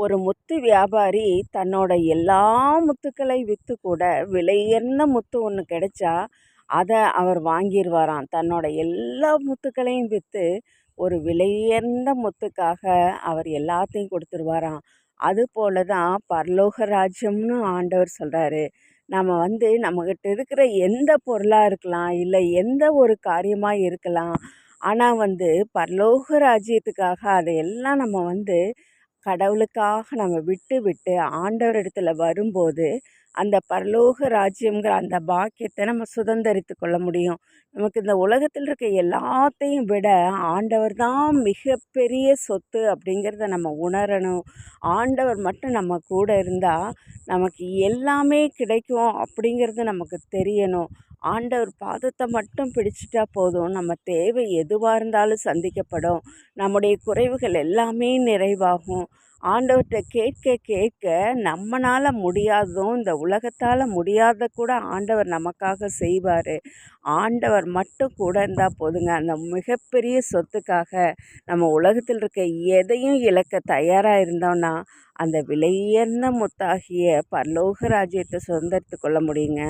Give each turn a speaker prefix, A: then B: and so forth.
A: ஒரு முத்து வியாபாரி தன்னோட எல்லா முத்துக்களை விற்று கூட விலையுயர்ந்த முத்து ஒன்று கிடைச்சா அதை அவர் வாங்கிடுவாராம் தன்னோட எல்லா முத்துக்களையும் விற்று ஒரு விலையுயர்ந்த முத்துக்காக அவர் எல்லாத்தையும் கொடுத்துருவாராம். அது போல தான் பரலோக ராஜ்யம்னு ஆண்டவர் சொல்கிறாரு நம்ம வந்து நம்மக்கிட்ட இருக்கிற எந்த பொருளாக இருக்கலாம் இல்லை எந்த ஒரு காரியமாக இருக்கலாம் ஆனால் வந்து பரலோக ராஜ்யத்துக்காக அதையெல்லாம் நம்ம வந்து கடவுளுக்காக நம்ம விட்டு விட்டு ஆண்டவர் இடத்துல வரும்போது அந்த பரலோக ராஜ்யங்கிற அந்த பாக்கியத்தை நம்ம சுதந்திரித்து கொள்ள முடியும். நமக்கு இந்த உலகத்தில் இருக்க எல்லாத்தையும் விட ஆண்டவர் தான் மிகப்பெரிய சொத்து அப்படிங்கிறத நம்ம உணரணும். ஆண்டவர் மட்டும் நம்ம கூட இருந்தால் நமக்கு எல்லாமே கிடைக்கும் அப்படிங்கிறது நமக்கு தெரியணும். ஆண்டவர் பாதத்தை மட்டும் பிடிச்சிட்டா போதும். நம்ம தேவை எதுவாக இருந்தாலும் சந்திக்கப்படும். நம்முடைய குறைவுகள் எல்லாமே நிறைவாகும். ஆண்டவர்கிட்ட கேட்க கேட்க நம்மளால் முடியாததும் இந்த உலகத்தால் முடியாத கூட ஆண்டவர் நமக்காக செய்வார். ஆண்டவர் மட்டும் கூட இருந்தால் போதுங்க. அந்த மிகப்பெரிய சொத்துக்காக நம்ம உலகத்தில் இருக்க எதையும் இழக்க தயாராக இருந்தோம்னா அந்த விலையேர்ந்த முத்தாகிய பரலோக ராஜ்யத்தை சுதந்திரத்து கொள்ள முடியுங்க.